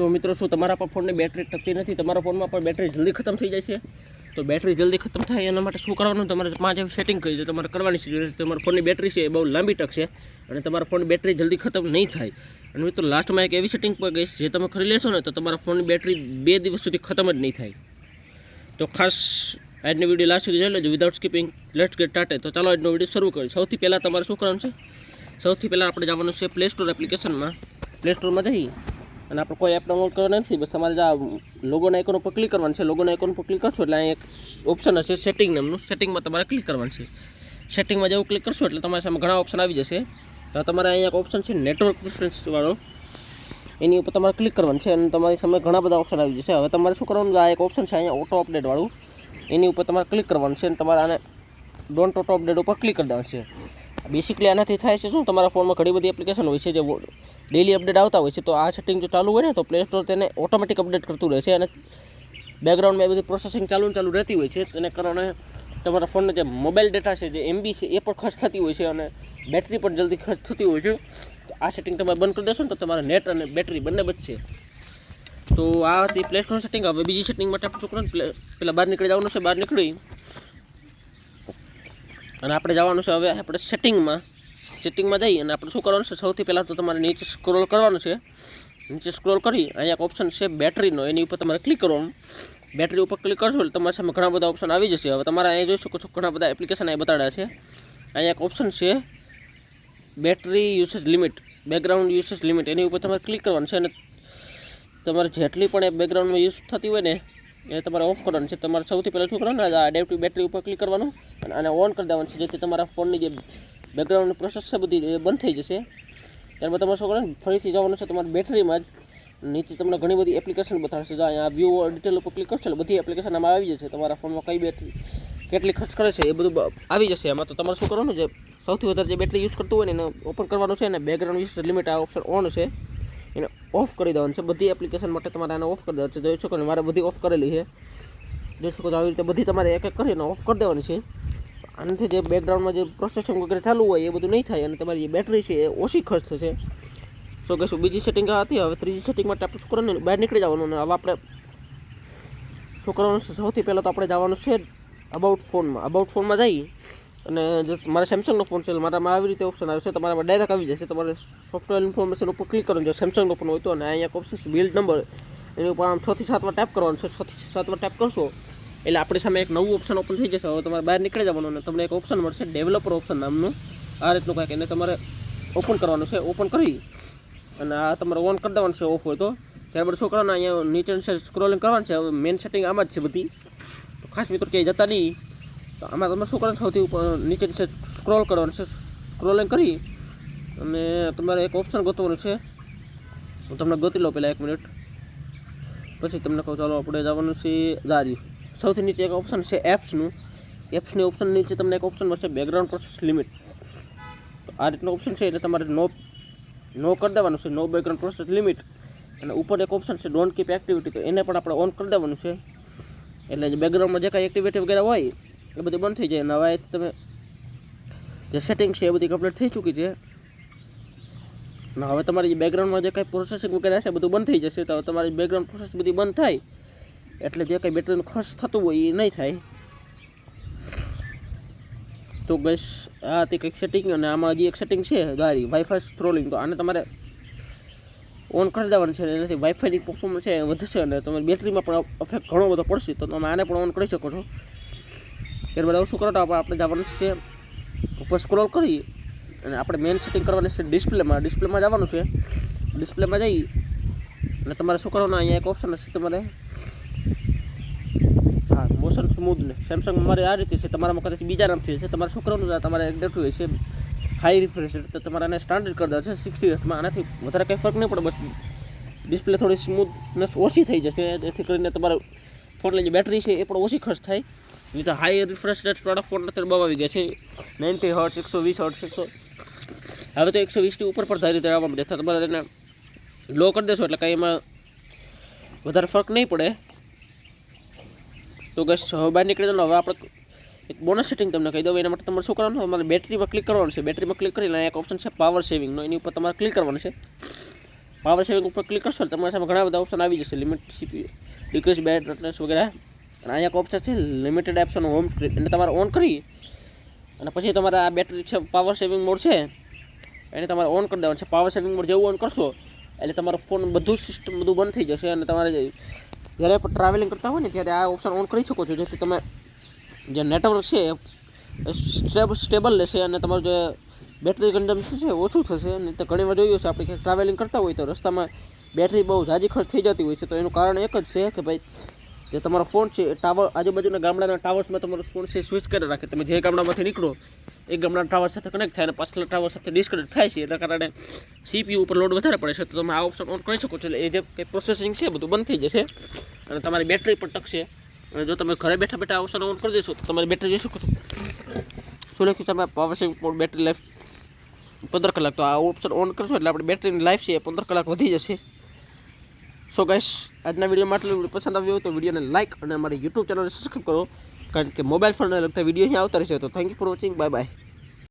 તો મિત્રો શું, તમારા પણ ફોનની બેટરી ટકતી નથી, તમારા ફોનમાં પણ બેટરી જલ્દી ખતમ થઈ જાય છે. તો બેટરી જલ્દી ખતમ થાય એના માટે શું કરવાનું? તમારે પાંચ સેટિંગ કરી દો, તમારે કરવાની છે. તમારા ફોનની બેટરી છે એ બહુ લાંબી ટકશે અને તમારા ફોનની બેટરી જલ્દી ખતમ નહીં થાય. અને મિત્રો લાસ્ટમાં એક એવી સેટિંગ પર ગઈશ જે તમે કરી લેશો ને, તો તમારા ફોનની બેટરી બે દિવસ સુધી ખતમ જ નહીં થાય. તો ખાસ આજનો વીડિયો લાસ્ટ સુધી જોઈ લેજો. વિધાઉટ સ્કીપિંગ લેટ્સ ગેટ ટાટે તો ચાલો, આજનો વીડિયો શરૂ કરીએ. સૌથી પહેલાં તમારે શું કરવાનું છે? સૌથી પહેલાં આપણે જવાનું છે પ્લે સ્ટોર એપ્લિકેશનમાં પ્લે સ્ટોરમાં જઈ. અને આપણે કોઈ એપ ડાઉનલોડ કરવાની નથી, બસ તમારે આ લોગોના આઇકોન ઉપર ક્લિક કરવાનું છે લોગોના આઇકોન ઉપર ક્લિક કરશો એટલે અહીં એક ઓપ્શન હશે સેટિંગ નામનું. સેટિંગમાં તમારે ક્લિક કરવાનું છે. સેટિંગમાં જેવું ક્લિક કરશો એટલે તમારી સામે ઘણા ઓપ્શન આવી જશે. તો તમારે અહીંયા એક ઓપ્શન છે નેટવર્ક પ્રિફરન્સવાળો એની ઉપર તમારે ક્લિક કરવાનું છે અને તમારી સામે ઘણા બધા ઓપ્શન આવી જશે. હવે તમારે શું કરવાનું, આ એક ઓપ્શન છે અહીંયા ઓટો અપડેટવાળું એની ઉપર તમારે ક્લિક કરવાનું છે અને તમારે આને ડોન્ટ ઓટો અપડેટ ઉપર ક્લિક કરી દેવાનું છે. બેસિકલી આનાથી થાય છે શું? તમારા ફોનમાં ઘણી બધી એપ્લિકેશન હોય છે જે ડેલી અપડેટ આવતા હોય છે. તો આ સેટિંગ જો ચાલુ હોય ને, તો પ્લે સ્ટોર તેને ઓટોમેટિક અપડેટ કરતું રહે છે અને બેકગ્રાઉન્ડમાં એ બધી પ્રોસેસિંગ ચાલુ ને ચાલુ રહેતી હોય છે. તેને કારણે તમારા ફોનનો જે મોબાઈલ ડેટા છે, જે એમબી છે, એ પણ ખર્ચ થતી હોય છે અને બેટરી પણ જલ્દી ખર્ચ થતી હોય છે. તો આ સેટિંગ તમે બંધ કરી દેશો ને, તો તમારા નેટ અને બેટરી બંને બચશે. તો આ હતી પ્લે સેટિંગ હવે બીજી સેટિંગ માટે આપણે શું કરવાનું પહેલાં બહાર નીકળી જવાનું છે, બહાર નીકળી. અને આપણે જવાનું છે હવે આપણે સેટિંગમાં સેટિંગમાં જઈ અને આપણે શું કરવાનું છે? સૌથી પહેલાં તો તમારે નીચે સ્ક્રોલ કરવાનું છે. નીચે સ્ક્રોલ કરી, અહીંયા એક ઓપ્શન છે બેટરીનો એની ઉપર તમારે ક્લિક કરવાનું. બેટરી ઉપર ક્લિક કરશો એટલે તમારી સામે ઘણા બધા ઓપ્શન આવી જશે. હવે તમારે અહીંયા જોઈ શકો છો ઘણા બધા એપ્લિકેશન અહીં બતાડ્યા છે. અહીંયા એક ઓપ્શન છે battery usage limit background usage limit એની ઉપર તમારે ક્લિક કરવાનું છે અને તમારે જેટલી પણ એ બેકગ્રાઉન્ડમાં યુઝ થતી હોય ને એ તમારે ઓફ કરવાનું છે. તમારે સૌથી પહેલાં શું કરવાનું? આ એડેપ્ટિવ બેટરી ઉપર ક્લિક કરવાનું અને ઓન કરી દેવાનું છે. જેથી તમારા ફોનની જે બેકગ્રાઉન્ડની પ્રોસેસ છે બધી બંધ થઈ જશે. ત્યારબાદ તમારે શું કરવાનું? ફરીથી જવાનું છે તમારી બેટરીમાં જ. નીચે તમને ઘણી બધી એપ્લિકેશન બતાવશે. જો અહીંયા વ્યૂ ડિટેલ ઉપર ક્લિક કરશો એટલે બધી એપ્લિકેશન આમાં આવી જશે. તમારા ફોનમાં કઈ બેટરી કેટલી ખર્ચ કરે છે એ બધું આવી જશે એમાં તો તમારે શું કરવાનું? છે સૌથી વધારે જે બેટરી યુઝ કરતું હોય ને એને ઓપન કરવાનું છે અને બેકગ્રાઉન્ડ યુઝ લિમિટ આ ઓપ્શન ઓન છે. એને ઓફ કરી દેવાનું છે. બધી એપ્લિકેશન માટે તમારે આને ઓફ કરી દેવાનું છે. જોઈ શકો ને મારે બધી ઓફ કરેલી છે. જોઈ શકો આવી રીતે બધી તમારે એક એક કરીને ઓફ કરી દેવાની છે. આનાથી જે બેકગ્રાઉન્ડમાં જે પ્રોસેસિંગ વગેરે ચાલુ હોય, એ બધું નહીં થાય અને તમારી જે બેટરી છે, એ ઓછી ખર્ચ થશે. સો કે શું બીજી સેટિંગ હતી, હવે ત્રીજી સેટિંગ માટે આપણે શું કરવાનું, બહાર નીકળી જવાનું અને હવે આપણે શું કરવાનું સૌથી પહેલાં તો આપણે જવાનું છે અબાઉટ ફોનમાં અબાઉટ ફોનમાં જઈ અને જો મારે સેમસંગનો ફોન છે, મારામાં આવી રીતે ઓપ્શન આવે છે, તમારામાં ડાયરેક્ટ આવી જશે, તમારે સોફ્ટવેર ઇન્ફોર્મેશન ઉપર ક્લિક કરવાનું જો સેમસંગનો ફોન હોય તો, અને અહીંયા ઓપ્શન બિલ્ડ નંબર એની ઉપર આમ છથી સાતમાં ટાઈપ કરવાનું છે છથી સાતમાં ટાઈપ કરશો, એટલે આપણી સામે એક નવું ઓપ્શન ઓપન થઈ જશે. હવે તમારે બહાર નીકળી જવાનું અને તમને એક ઓપ્શન મળશે ડેવલપર ઓપ્શન નામનું. આ રીતનું કાંઈક, એને તમારે ઓપન કરવાનું છે ઓપન કરી, અને આ તમારે ઓન કરી દેવાનું છે ઓફ હોય તો. ત્યારબાદ શું કરવાનું અહીંયા નીચે સ્ક્રોલિંગ કરવાનું છે, હવે મેન સેટિંગ આમાં જ છે બધી. તો ખાસ મિત્રો ક્યાંય જતા નહીં. તો આમાં તમે શું કરવાનું સૌથી ઉપર નીચે છે સ્ક્રોલ કરવાનું છે. સ્ક્રોલિંગ કરી અને તમારે એક ઓપ્શન ગોતવાનું છે. હું તમને ગોતી લઉં પહેલાં એક મિનિટ પછી તમને કહું, ચાલો આપણે જવાનું છે દારી સૌથી નીચે એક ઓપ્શન છે એપ્સનું એપ્સની ઓપ્શન નીચે તમને એક ઓપ્શન મળશે બેકગ્રાઉન્ડ પ્રોસેસ લિમિટ તો આ રીતનો ઓપ્શન છે એટલે તમારે નો નો કરી દેવાનું છે નો બેકગ્રાઉન્ડ પ્રોસેસ લિમિટ અને ઉપર એક ઓપ્શન છે ડોન્ટ કીપ એક્ટિવિટી તો એને પણ આપણે ઓન કરી દેવાનું છે. એટલે જે બેકગ્રાઉન્ડમાં જે કાંઈ એક્ટિવિટી વગેરે હોય એ બધું બંધ થઈ જાય. નવા હવે તમે જે સેટિંગ છે એ બધી કમ્પ્લીટ થઈ ચૂકી છે. અને હવે તમારી જે બેકગ્રાઉન્ડમાં જે કાંઈ પ્રોસેસિંગ વગેરે હશે બધું બંધ થઈ જશે. તો હવે તમારી બેકગ્રાઉન્ડ પ્રોસેસ બધી બંધ થાય. એટલે જે કંઈ બેટરીનો ખર્ચ થતું હોય એ નહીં થાય. તો બસ આ તે કંઈક સેટિંગ અને આમાં હજી એક સેટિંગ છે ગાડી વાઈફાઈ સ્ક્રોલિંગ તો આને તમારે ઓન કરી દેવાનું છે. એનાથી વાઈફાઈની પર્ફોર્મન્સ છે વધશે અને તમારી બેટરીમાં પણ અફેક્ટ ઘણો બધો પડશે. તો તમે આને પણ ઓન કરી શકો છો. ત્યારબાદ હવે શું કરવાનું આપણે જવાનું છે ઉપર સ્ક્રોલ કરી અને આપણે મેઇન સેટિંગ કરવાની છે ડિસ્પ્લેમાં ડિસ્પ્લેમાં જવાનું છે. ડિસ્પ્લેમાં જઈ અને તમારે શું કરવાનું? અહીંયા એક ઓપ્શન હશે તમારે. હા મોશન સ્મૂથને સેમસંગ મારે આ રીતે છે. તમારામાં કદાચ બીજા નામથી છે. તમારે શું કરવાનું? તમારે એડેપ્ટિવ હોય છે. હાઈ રિફ્રેશ તો તમારે આને સ્ટાન્ડર્ડ કરી દેશે સિક્સટી એથમાં આનાથી વધારે કંઈ ફરક નહીં પડે. બસ ડિસ્પ્લે થોડી સ્મૂથનેસ ઓછી થઈ જશે. જેથી કરીને તમારે ફોનની જે બેટરી છે એ પણ ઓછી ખર્ચ થાય. તો high refresh rate product phone અત્યારે બહુ આવી ગયા છે. નાઇન્ટી હર્ટ્સ એકસો વીસ હર્ટ્સ એકસો હવે તો એકસો વીસની ઉપર પણ ધારી આવવા મળે તમારે એને લો કરી દેશો, એટલે કંઈ એમાં વધારે ફરક નહીં પડે. તો ગસ બહાર નીકળી દો હવે આપણે એક બોનસ સેટિંગ તમને કહી દઉં. એના માટે તમારે શું કરવાનું તમારે બેટરીમાં ક્લિક કરવાનું છે. બેટરીમાં ક્લિક કરીને એક ઓપ્શન છે પાવર સેવિંગનો એની ઉપર તમારે ક્લિક કરવાનું છે. પાવર સેવિંગ ઉપર ક્લિક કરશો તમારી સામે ઘણા બધા ઓપ્શન આવી જશે. લિમિટ સીપી ડિક્રીઝ બેટનેસ વગેરે. અને અહીંયા એક ઓપ્શન છે? લિમિટેડ એપ્સન હોમ સ્ક્રીન એને તમારે ઓન કરી અને પછી તમારે આ બેટરી છે પાવર સેવિંગ મોડ છે, એને તમારે ઓન કરી દેવાનું છે. પાવર સેવિંગ મોડ જેવું ઓન કરશો, એટલે તમારો ફોન બધું સિસ્ટમ બધું બંધ થઈ જશે અને તમારે જ્યારે પણ ટ્રાવેલિંગ કરતા હોય ને, ત્યારે આ ઓપ્શન ઓન કરી શકો છો. જેથી તમે જે નેટવર્ક છે, એ સ્ટેબ સ્ટેબલ રહેશે અને તમારું જે બેટરી કન્ઝમ્પશન છે, ઓછું થશે. અને તો ઘણી વાર જોયું છે આપણે ક્યાંક ટ્રાવેલિંગ કરતા હોય તો રસ્તામાં બેટરી બહુ ઝાઝી ખર્ચ થઈ જતી હોય છે. તો એનું કારણ એક જ છે કે ભાઈ જે તમારો ફોન છે, એ ટાવર આજુબાજુના ગામડાના ટાવર્સમાં તમારો ફોન છે સ્વિચ કરી રાખે. તમે જે ગામડામાંથી નીકળો, એ ગામડાના ટાવર સાથે કનેક્ટ થાય અને પાછલા ટાવર સાથે ડિસ્કનેક્ટ થાય છે. એના કારણે સીપીયુ ઉપર લોડ વધારે પડે છે. તો તમે આ ઓપ્શન ઓન કરી શકો છો. એટલે એ જે કંઈ પ્રોસેસિંગ છે બધું બંધ થઈ જશે. અને તમારી બેટરી પણ ટકશે. અને જો તમે ઘરે બેઠા બેઠા ઓપ્શન ઓન કરી દેશો, તો તમારી બેટરી જોઈ શકો છો. શું લખ્યું તમે? Power saving mode battery life પંદર કલાક. તો આ ઓપ્શન ઓન કરશો એટલે આપણી બેટરીની લાઈફ છે એ પંદર કલાક વધી જશે. સો ગાઈસ આજના વિડીયોમાં આટલું પસંદ આવ્યો હોય તો વિડીયોને લાઇક અને અમારી યુટ્યુબ ચેનલને સબસ્ક્રાઈબ કરો. કારણ કે મોબાઈલ ફોનને લગતા વીડિયો અહીં આવતા રહેશે. તો thank you for watching bye bye